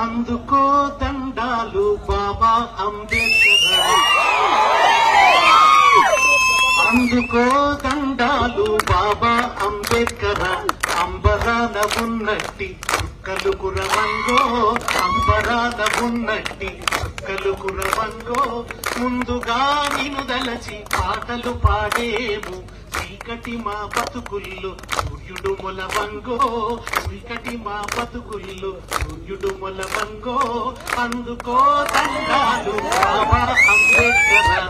అందుకో దండాలు బాబా అంబేద్కర్. అందుకో దండాలు బాబా అంబేద్కర్. అంబరాన ఉన్నట్టి చుక్కలు కురవంగో అంబరాన ఉన్నట్టి చుక్కలు కురవంగో. ముందుగా నిన్ను దలచి పాటలు పాడేము. చీకటి మా బతుకుల్లో సూర్యుడు మొలవంగో చీకటి మా బతుకుల్లో సూర్యుడు మొలవంగో అందుకో దండాలు బాబా అంబేద్కర్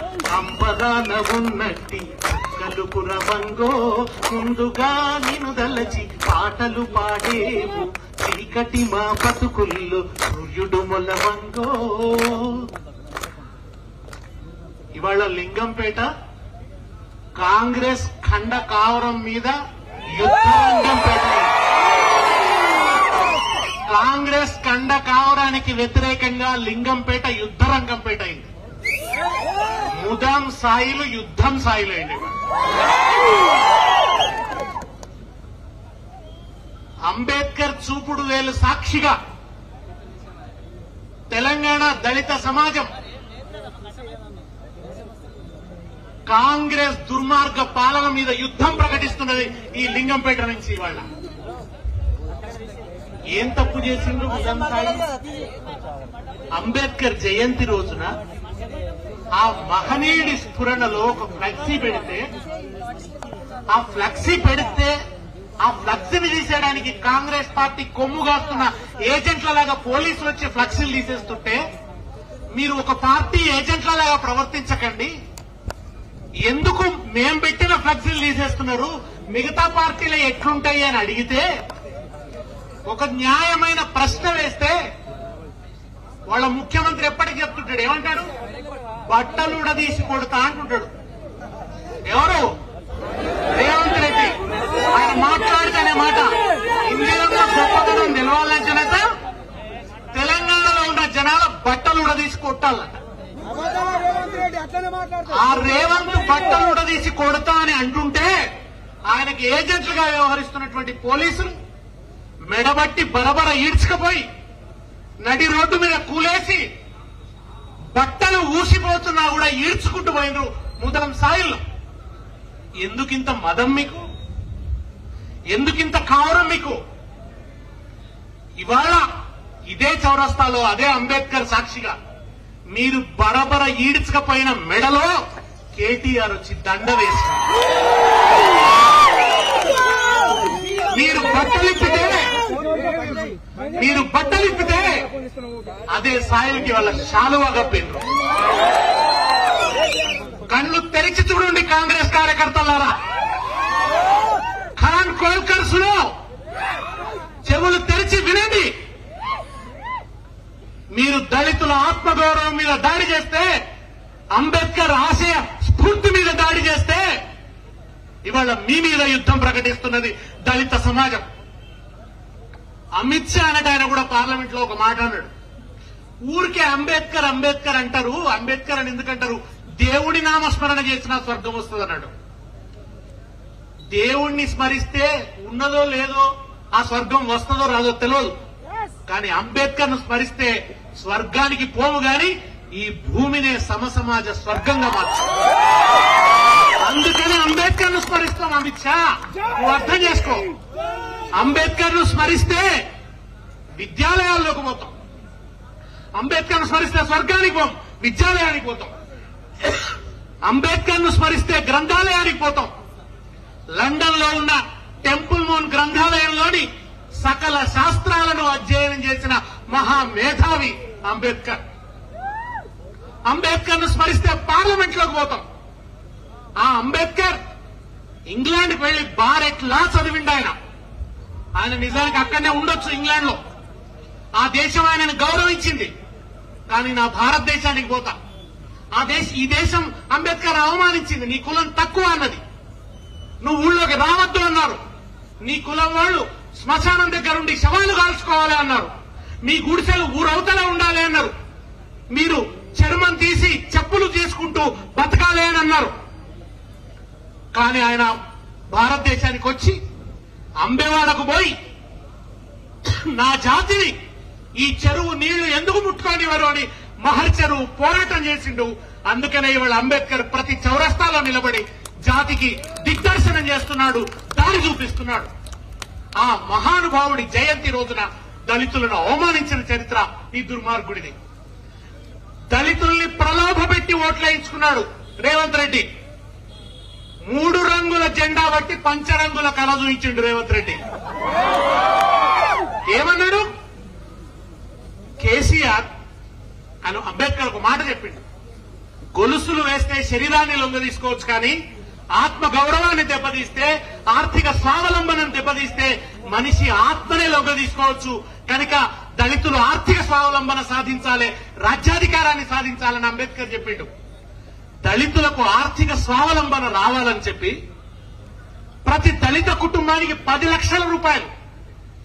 ఉన్నట్టి కలుపుర వంగో ముందుగా నిను దలచి పాటలు పాడేము చీకటి మా బతుకుల్లో సూర్యుడు మొలవంగో ఇవాళ లింగంపేట కాంగ్రెస్ ఖండ కావరం మీద కాంగ్రెస్ కండ కావడానికి వ్యతిరేకంగా లింగంపేట యుద్ధ రంగంపేట అయింది. ముదాం సాయిలు యుద్ధం సాయిలు అయింది. అంబేద్కర్ చూపుడు వేలు సాక్షిగా తెలంగాణ దళిత సమాజం కాంగ్రెస్ దుర్మార్గ పాలన మీద యుద్ధం ప్రకటిస్తున్నది ఈ లింగంపేట నుంచి ఇవాళ. ఏం తప్పు చేసిండ్రు అంబేద్కర్ జయంతి రోజున ఆ మహనీయుడి స్ఫురణలో ఒక ఫ్లెక్సీ పెడితే ఆ ఫ్లెక్సీ పెడితే ఆ ఫ్లెక్సీని తీసేయడానికి కాంగ్రెస్ పార్టీ కొమ్ము కాస్తున్న ఏజెంట్ల లాగా పోలీసులు వచ్చి ఫ్లెక్సీలు తీసేస్తుంటే మీరు ఒక పార్టీ ఏజెంట్ల లాగా ప్రవర్తించకండి. ఎందుకు మేం పెట్టిన ఫ్లెక్సీలు తీసేస్తున్నారు? మిగతా పార్టీలు ఎట్లుంటాయి అని అడిగితే ఒక న్యాయమైన ప్రశ్న వేస్తే వాళ్ళ ముఖ్యమంత్రి ఎప్పటికి చెప్తుంటాడు? ఏమంటాడు? బట్టలు ఉడదీసి కొడతా అంటుంటాడు. ఎవరు? రేవంత్ రెడ్డి. ఆయన మాట్లాడితేనే మాట. ఇండియాలో గొప్పతనం నిలవాలంటేనట తెలంగాణలో ఉన్న జనాల బట్టలు ఉడదీసి కొట్టాలంట. ఆ రేవంత్ బట్టలు ఉడదీసి కొడతా అని అంటుంటే ఆయనకి ఏజెంట్లుగా వ్యవహరిస్తున్నటువంటి పోలీసులు మెడబట్టి బరబర ఈడ్చుకుపోయి నడి రోడ్డు మీద కూలేసి బట్టలు ఊసిపోతున్నా కూడా ఈడ్చుకుంటూ పోయినరు ముదరం సాయిల్లో. ఎందుకింత మదం మీకు? ఎందుకింత కావరం మీకు? ఇవాళ ఇదే చౌరస్తాలో అదే అంబేద్కర్ సాక్షిగా మీరు బరబర ఈడ్చకపోయిన మెడలో కేటీఆర్ వచ్చి దండ వేసి మీరు బట్టలిప్పితే మీరు బట్టలిప్పితే అదే సాయికి వాళ్ళ శాలువా కప్పిండ్రు. కళ్ళు తెరిచి చూడండి కాంగ్రెస్ కార్యకర్తలారా. ఖాన్ కోల్కర్స్లో చెవులు తెరిచి వినండి. మీరు దళితుల ఆత్మగౌరవం మీద దాడి చేస్తే అంబేద్కర్ ఆశయ స్ఫూర్తి మీద దాడి చేస్తే ఇవాళ మీ మీద యుద్ధం ప్రకటిస్తున్నది దళిత సమాజం. అమిత్ షా అనట ఆయన కూడా పార్లమెంట్లో ఒక మాట అన్నాడు. ఊరికే అంబేద్కర్ అంబేద్కర్ అంటారు అంబేద్కర్ అని ఎందుకంటారు? దేవుడి నామస్మరణ చేసినా స్వర్గం వస్తుంది అన్నాడు. దేవుణ్ణి స్మరిస్తే ఉన్నదో లేదో ఆ స్వర్గం వస్తుందో రాదో తెలియదు కానీ అంబేద్కర్ను స్మరిస్తే స్వర్గానికి పోము గాని ఈ భూమినే సమసమాజ స్వర్గంగా మార్చు. అందుకని అంబేద్కర్ను స్మరిస్తాం అమిత్ షా నువ్వు అర్థం చేసుకో. అంబేద్కర్ను స్మరిస్తే విద్యాలయాల్లోకి పోతాం. అంబేద్కర్ను స్మరిస్తే స్వర్గానికి పోం విద్యాలయానికి పోతాం. అంబేద్కర్ను స్మరిస్తే గ్రంథాలయానికి పోతాం. లండన్లో ఉన్న టెంపుల్ మోన్ గ్రంథాలయంలోని సకల శాస్త్రాలను అధ్యయనం చేసిన మహా మేధావి అంబేద్కర్. అంబేద్కర్ను స్మరిస్తే పార్లమెంట్లోకి పోతాం. ఆ అంబేద్కర్ ఇంగ్లాండ్కి వెళ్ళి బారెట్ లా చదివిండు ఆయన. ఆయన నిజానికి అక్కడనే ఉండొచ్చు ఇంగ్లాండ్లో ఆ దేశం ఆయనను గౌరవించింది. కానీ నా భారతదేశానికి పోతా. ఆ దేశ ఈ దేశం అంబేద్కర్ అవమానించింది. నీ కులం తక్కువ అన్నది. నువ్వు ఊళ్ళోకి రావద్దు అన్నారు. నీ కులం వాళ్ళు శ్మశానం దగ్గరుండి శవాలు కాల్చుకోవాలి అన్నారు. మీ గుడిసెలు ఊరవతల ఉండాలి అన్నారు. మీరు చర్మం తీసి చెప్పులు చేసుకుంటూ బతకాలి అని అన్నారు. కానీ ఆయన భారతదేశానికి వచ్చి అంబేవాడకు పోయి నా జాతిని ఈ చెరువు నీళ్ళు ఎందుకు ముట్టుకోనివారు అని మహర్ చెరువు పోరాటం చేసిండు. అందుకనే ఇవాళ అంబేద్కర్ ప్రతి చౌరస్తాలో నిలబడి జాతికి దిగ్దర్శనం చేస్తున్నాడు దారి చూపిస్తున్నాడు. ఆ మహానుభావుడి జయంతి రోజున దళితులను అవమానించిన చరిత్ర ఈ దుర్మార్గుడిది. దళితుల్ని ప్రలోభ పెట్టి ఓట్లేయించుకున్నాడు రేవంత్ రెడ్డి. మూడు రంగుల జెండా బట్టి పంచరంగుల కళ చూపించిండు రేవంత్ రెడ్డి. ఏమన్నాడు? కేసీఆర్ అని అంబేద్కర్ ఒక మాట చెప్పిండు. గొలుసులు వేస్తే శరీరాన్ని లొంగ తీసుకోవచ్చు కానీ ఆత్మ గౌరవాన్ని దెబ్బతీస్తే ఆర్థిక స్వావలంబనం దెబ్బతీస్తే మనిషి ఆత్మనే లొంగ తీసుకోవచ్చు. కనుక దళితులు ఆర్థిక స్వావలంబన సాధించాలి రాజ్యాధికారాన్ని సాధించాలని అంబేద్కర్ చెప్పిండు. దళితులకు ఆర్థిక స్వావలంబన రావాలని చెప్పి ప్రతి దళిత కుటుంబానికి పది లక్షల రూపాయలు.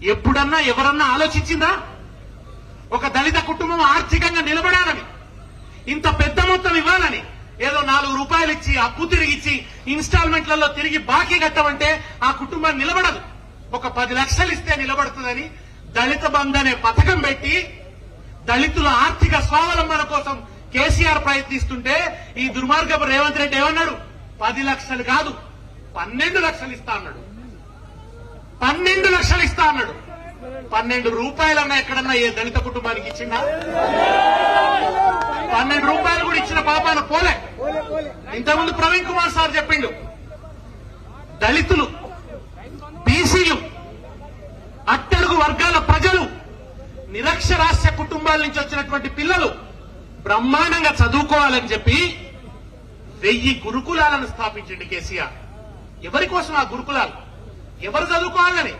ఎప్పుడన్నా ఎవరన్నా ఆలోచించిందా? ఒక దళిత కుటుంబం ఆర్థికంగా నిలబడాలని ఇంత పెద్ద మొత్తం ఇవ్వాలని ఏదో నాలుగు రూపాయలు ఇచ్చి అప్పు తిరిగిచ్చి ఇన్స్టాల్మెంట్లలో తిరిగి బాకీ కట్టమంటే ఆ కుటుంబం నిలబడదు. ఒక పది లక్షలు ఇస్తే నిలబడుతుందని దళిత బంధు అనే పథకం పెట్టి దళితుల ఆర్థిక స్వావలంబన కోసం కేసీఆర్ ప్రయత్నిస్తుంటే ఈ దుర్మార్గపు రేవంత్ రెడ్డి ఏమన్నాడు? పది లక్షలు కాదు పన్నెండు లక్షలు ఇస్తా అన్నాడు. పన్నెండు లక్షలు ఇస్తా అన్నాడు. పన్నెండు రూపాయలన్నా ఎక్కడన్నా ఏ దళిత కుటుంబానికి ఇచ్చిందా పన్నెండు రూపాయలు కూడా ఇచ్చిన పాపాన పోలే. ఇంతకుముందు ప్రవీణ్ కుమార్ సార్ చెప్పిండు దళితులు బీసీలు అట్టడుగు వర్గాల ప్రజలు నిరక్షరాస్య కుటుంబాల నుంచి వచ్చినటువంటి పిల్లలు బ్రహ్మాండంగా చదువుకోవాలని చెప్పి వెయ్యి గురుకులాలను స్థాపించండి కేసీఆర్. ఎవరి కోసం ఆ గురుకులాలు? ఎవరు చదువుకోవాలని?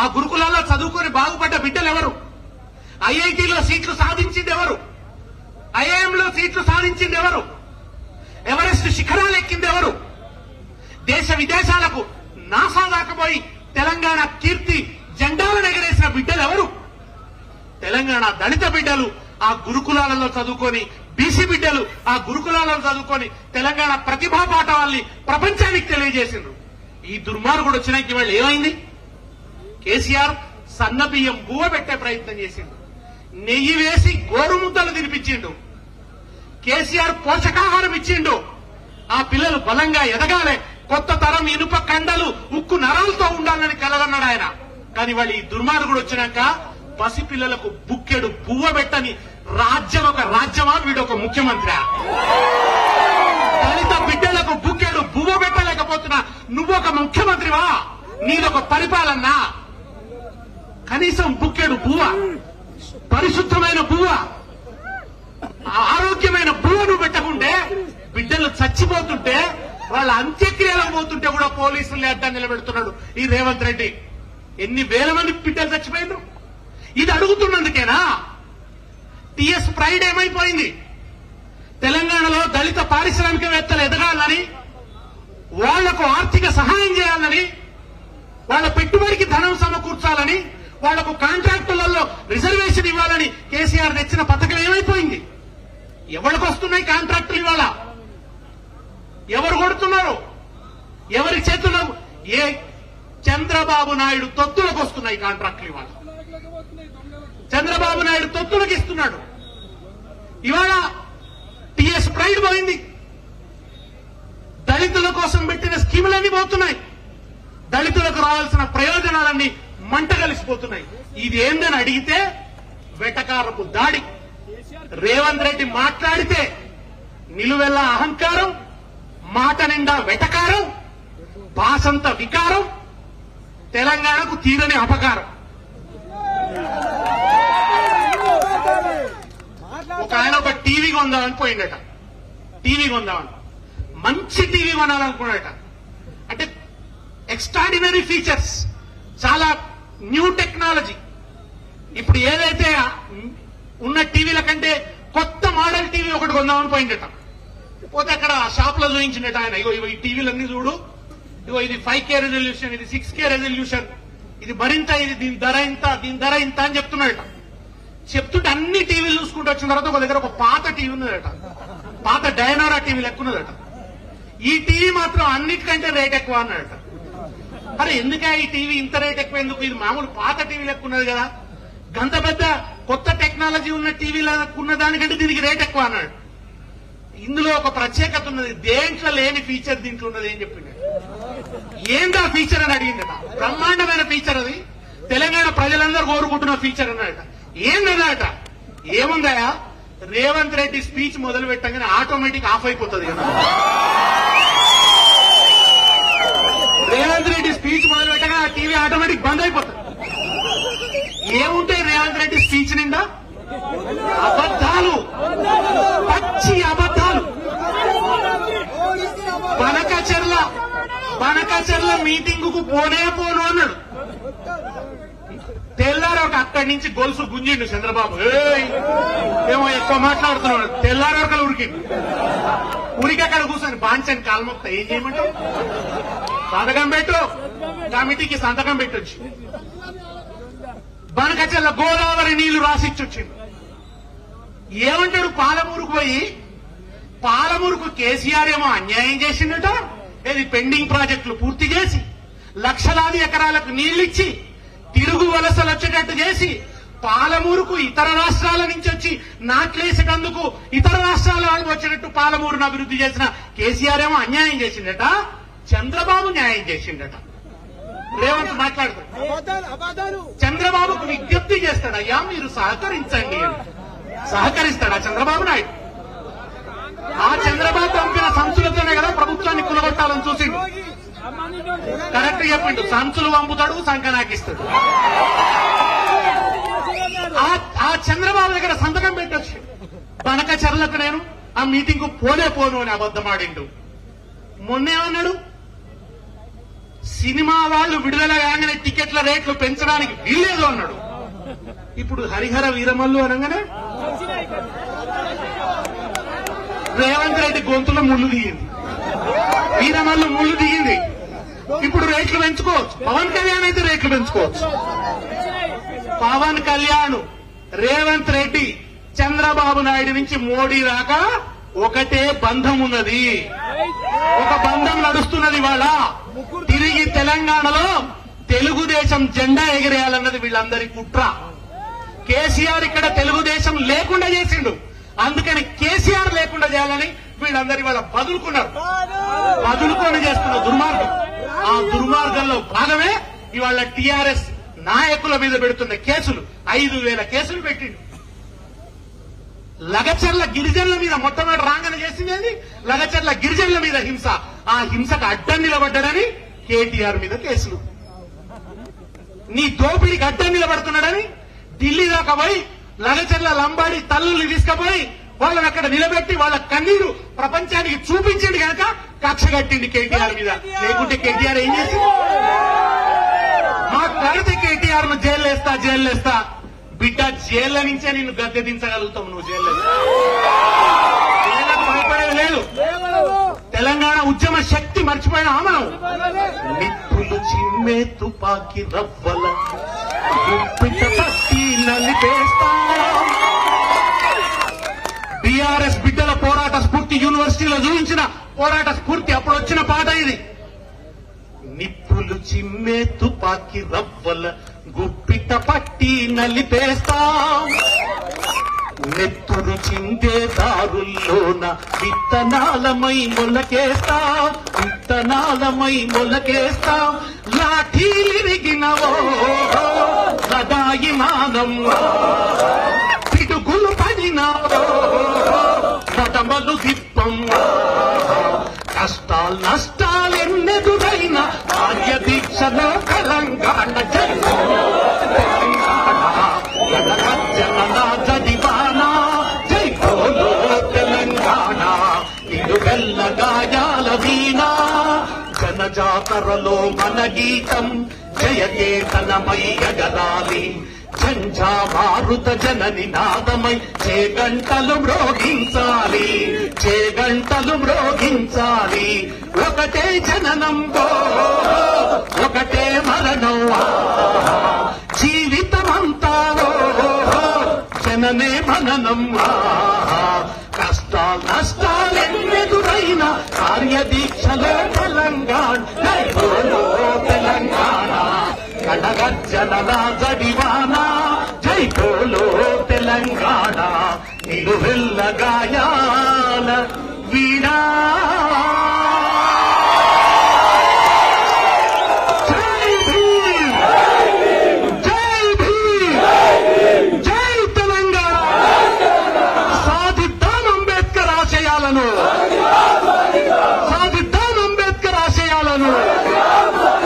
ఆ గురుకులాల్లో చదువుకొని బాగుపడ్డ బిడ్డలు ఎవరు ఐఐటీలో సీట్లు సాధించింది ఎవరు? ఐఐఎంలో సీట్లు సాధించింది ఎవరు? ఎవరెస్ట్ శిఖరాలు ఎక్కింది ఎవరు? దేశ విదేశాలకు నాసా దాకపోయి తెలంగాణ కీర్తి జెండాలను ఎగరేసిన బిడ్డలు ఎవరు? తెలంగాణ దళిత బిడ్డలు ఆ గురుకులాలలో చదువుకొని బీసీ బిడ్డలు ఆ గురుకులాలలో చదువుకొని తెలంగాణ ప్రతిభా పాఠవాల్ని ప్రపంచానికి తెలియజేసిండ్రు. ఈ దుర్మార్గుడు వచ్చినాక ఇవాళ ఏమైంది? కేసీఆర్ సన్నబియ్యం బువ్వ పెట్టే ప్రయత్నం చేసిండు. నెయ్యి వేసి గోరుముద్దలు తినిపించిండు. కేసీఆర్ పోషకాహారం ఇచ్చిండు. ఆ పిల్లలు బలంగా ఎదగాలి కొత్త తరం ఇనుప కండలు ఉక్కు నరాలతో ఉండాలని కలగన్నాడు ఆయన. కానీ వాళ్ళు ఈ దుర్మార్గుడు వచ్చినాక పసిపిల్లలకు బుక్కెడు పువ్వ పెట్టని రాజ్యం ఒక రాజ్యమా? వీడు ఒక ముఖ్యమంత్రి. దళిత బిడ్డలకు బుక్కెడు పువ్వ పెట్టలేకపోతున్నా. నువ్వు ఒక ముఖ్యమంత్రివా? నీదొక పరిపాలన. కనీసం బుక్కెడు పువ్వ పరిశుద్ధమైన పువ్వ ఆరోగ్యమైన ఆరోగ్యమైన నువ్వు పెట్టకుంటే బిడ్డలు చచ్చిపోతుంటే వాళ్ళ అంత్యక్రియలకు పోతుంటే కూడా పోలీసులు అడ్డా నిలబెడుతున్నాడు ఈ రేవంత్ రెడ్డి. ఎన్ని వేల మంది బిడ్డలు చచ్చిపోయిండ్రు? ఇది అడుగుతున్నందుకేనా? టిఎస్ ప్రైడ్ ఏమైపోయింది? తెలంగాణలో దళిత పారిశ్రామికవేత్తలు ఎదగాలని వాళ్ళకు ఆర్థిక సహాయం చేయాలని వాళ్ళ పెట్టుబడికి ధనం సమకూర్చాలని వాళ్ళకు కాంట్రాక్టులలో రిజర్వేషన్ ఇవ్వాలని కేసీఆర్ తెచ్చిన పథకం ఏమైపోయింది? ఎవరికి వస్తున్నాయి కాంట్రాక్టులు ఇవాళ? ఎవరు కొడుతున్నారు? ఎవరి చేతుల్లో? ఏ చంద్రబాబు నాయుడు తొత్తులకు వస్తున్నాయి కాంట్రాక్టులు ఇవాళ. చంద్రబాబు నాయుడు తొత్తులకు ఇస్తున్నాడు. ఇవాళ టిఎస్ ప్రైడ్ పోయింది. దళితుల కోసం పెట్టిన స్కీములన్నీ పోతున్నాయి. దళితులకు రావాల్సిన ప్రయోజనాలన్నీ మంట కలిసిపోతున్నాయి. ఇది ఏందని అడిగితే వెటకారపు దాడి. రేవంత్ రెడ్డి మాట్లాడితే నిలువెల్ల అహంకారం మాట నిండా వెటకారం భాషంత వికారం తెలంగాణకు తీరని అపకారం. ఒక ఆయన ఒక టీవీ కొందామని పోయిందట టీవీ కొందామని. మంచి టీవీ కొనాలనుకున్నాడట. అంటే ఎక్స్ట్రాడినరీ ఫీచర్స్ చాలా న్యూ టెక్నాలజీ ఇప్పుడు ఏదైతే ఉన్న టీవీల కంటే కొత్త మోడల్ టీవీ ఒకటి కొందామని పోయిందట పోతే అక్కడ షాప్లో చూపించిండట ఆయన. ఇగో ఇగో ఈ టీవీలన్నీ చూడు. ఇగో ఇది ఫైవ్ కే రెజల్యూషన్ ఇది సిక్స్ కే రెజల్యూషన్ ఇది మరింత ఇది దీని ధర ఇంత దీని ధర ఇంత అని చెప్తున్నాడట. చెప్తుంటే అన్ని టీవీలు చూసుకుంటూ వచ్చిన తర్వాత ఒక దగ్గర ఒక పాత టీవీ ఉన్నదట. పాత డైనారా టీవీ లెక్క ఉన్నదట. ఈ టీవీ మాత్రం అన్నిటికంటే రేట్ ఎక్కువ అన్నాడట. అరే ఎందుకే ఈ టీవీ ఇంత రేట్ ఎక్కువ ఎందుకు ఇది మామూలు పాత టీవీ లెక్క కదా. గంత పెద్ద కొత్త టెక్నాలజీ ఉన్న టీవీలో ఉన్న దానికంటే దీనికి రేట్ ఎక్కువ అన్నాడు. ఇందులో ఒక ప్రత్యేకత ఉన్నది. దేంట్లో లేని ఫీచర్ దీంట్లో ఉన్నది ఏం చెప్పిండు? ఏందా ఫీచర్ అని అడిగిందట? బ్రహ్మాండమైన ఫీచర్ అది. తెలంగాణ ప్రజలందరూ కోరుకుంటున్న ఫీచర్ అన్నట ఏందన్నట ఏముందయా రేవంత్ రెడ్డి స్పీచ్ మొదలు పెట్టగానే ఆటోమేటిక్ ఆఫ్ అయిపోతుంది కదా. రేవంత్ రెడ్డి స్పీచ్ మొదలు పెట్టగా టీవీ ఆటోమేటిక్ బంద్ అయిపోతుంది. ఏముంటే రేవంత్ రెడ్డి స్పీచ్ నిండా? అబద్ధాలు. పచ్చి అబద్ధాలు పనకచెర్ల మీటింగ్కు పోనే పోను అన్నాడు. తెల్లారి ఒక అక్కడి నుంచి గొలుసు గుంజిండు చంద్రబాబు. ఏమో ఎక్కువ మాట్లాడుతున్నాడు. తెల్లారి ఒక ఉరికిండు ఉరికి అక్కడ కూర్చొని బాంచని కాల్మొక్త ఏం చేయమంటావు? సంతకం పెట్టు. కమిటీకి సంతకం పెట్టొచ్చు. బనకచెల్ల గోదావరి నీళ్ళు రాసిచ్చొచ్చింది ఏమంటాడు పాలమూరుకు పోయి? పాలమూరుకు కేసీఆర్ ఏమో అన్యాయం చేసిండట? ఇది పెండింగ్ ప్రాజెక్టులు పూర్తి చేసి లక్షలాది ఎకరాలకు నీళ్ళిచ్చి తిరుగు వలసలు వచ్చేటట్టు చేసి పాలమూరుకు ఇతర రాష్ట్రాల నుంచి వచ్చి నాట్లేసేటందుకు ఇతర రాష్ట్రాల వాళ్ళు వచ్చేటట్టు పాలమూరును అభివృద్ధి చేసిన కేసీఆర్ ఏమో అన్యాయం చేసిండట చంద్రబాబు న్యాయం చేసిండట. రేవంత్ మాట్లాడుతాడు చంద్రబాబుకు విజ్ఞప్తి చేస్తాడయ్యా మీరు సహకరించండి. సహకరిస్తాడా చంద్రబాబు నాయుడు? చూసిండు కరెక్ట్ చెప్పిండు. సంచులు పంపుతాడు సంఖ నాకిస్తాడు ఆ చంద్రబాబు దగ్గర సంతకం పెట్టొచ్చు. పనక చర్లకు నేను ఆ మీటింగ్కు పోనే పోను అని అబద్ధమాడిండు. మొన్నేమన్నాడు సినిమా వాళ్ళు విడుదల కాగానే టికెట్ల రేట్లు పెంచడానికి వీల్లేదు అన్నాడు. ఇప్పుడు హరిహర వీరమల్లు అనగానే రేవంత్ రెడ్డి గొంతులో ముళ్ళు దిగింది వీరమల్లు ముళ్ళు దిగింది. ఇప్పుడు రేట్లు పెంచుకోవచ్చు. పవన్ కళ్యాణ్ అయితే రేట్లు పెంచుకోవచ్చు. పవన్ కళ్యాణ్ రేవంత్ రెడ్డి చంద్రబాబు నాయుడు నుంచి మోడీ దాకా ఒకటే బంధం ఉన్నది. ఒక బంధం నడుస్తున్నది వాళ్ళ తిరిగి తెలంగాణలో తెలుగుదేశం జెండా ఎగిరేయాలన్నది వీళ్ళందరి కుట్ర. కేసీఆర్ ఇక్కడ తెలుగుదేశం లేకుండా చేసిండు. అందుకని కేసీఆర్ లేకుండా చేయాలని వీళ్ళందరి వాళ్ళ బదులుకున్నారు బదులుకొని చేస్తున్న దుర్మార్గం. ఆ దుర్మార్గంలో భాగమే ఇవాళ టీఆర్ఎస్ నాయకుల మీద పెడుతున్న కేసులు. ఐదు వేల కేసులు పెట్టిండు. లగచర్ల గిరిజనుల మీద మొట్టమొదటి రాంగన చేసింది లగచర్ల గిరిజనుల మీద హింస. ఆ హింసకు అడ్డం నిలబడ్డాడని కేటీఆర్ మీద కేసులు. నీ దోపిడికి అడ్డం నిలబడుతున్నాడని ఢిల్లీ దాకా పోయి లగచర్ల లంబాడి తల్లుల్ని తీసుకుపోయి వాళ్ళని అక్కడ నిలబెట్టి వాళ్ళ కన్నీరు ప్రపంచానికి చూపించింది కనుక కక్ష కట్టింది కేటీఆర్ మీద. లేకుంటే కేటీఆర్ ఏం చేసింది మాట్లాడితే కేటీఆర్ను జైలు వేస్తా జైలు వేస్తా బిడ్డ జైళ్ళ నుంచే నిన్ను గద్దె దించగలుగుతావు నువ్వు జైల్లో భయపడేది లేదు. తెలంగాణ ఉద్యమ శక్తి మర్చిపోయిన మనం. నిప్పులు చిమ్మే తుపాకి రవ్వల. పట్టి బీఆర్ఎస్ బిడ్డల పోరాట స్ఫూర్తి యూనివర్సిటీలో చూపించిన పోరాట స్ఫూర్తి అప్పుడు వచ్చిన పాట ఇది. నిప్పులు చిమ్మే తుపాకి రవ్వల గుప్పిట పట్టి నలిపేస్తాం. నెత్తురు చిందే దారుల్లోన విత్తనాలమై మొలకేస్తాం. విత్తనాలమై మొలకేస్తాం. లాఠీలిరిగినవో సదాయి మానం. పిడుగులు పడినావో పటమలు దిప్పం నష్టాలెన్నెదురైన ఆర్య దీక్షలో తెలంగాణ జై. జడివానా జై. బోలో తెలంగాణ ఇది వెల్ల గాయాల వీణా. జనజాతరలో మన గీతం జయకేతనమై ఎగరాలి జంఝా జనని నాదమై చే గంటలు మ్రోగించాలి చే గంటలు మ్రోగించాలి. ఒకటే జననం ఓ, ఒకటే మరణం. జీవితమంతా జననే మననం. ఆ, కష్టాలు నష్టాలెన్నెదురైన కార్యదీక్షలో తెలంగాణ తెలంగాణ. కడగజ్జల జడివానా జై జై బోలో తెలంగాణ నిలువెల్ల గాయాల వీణా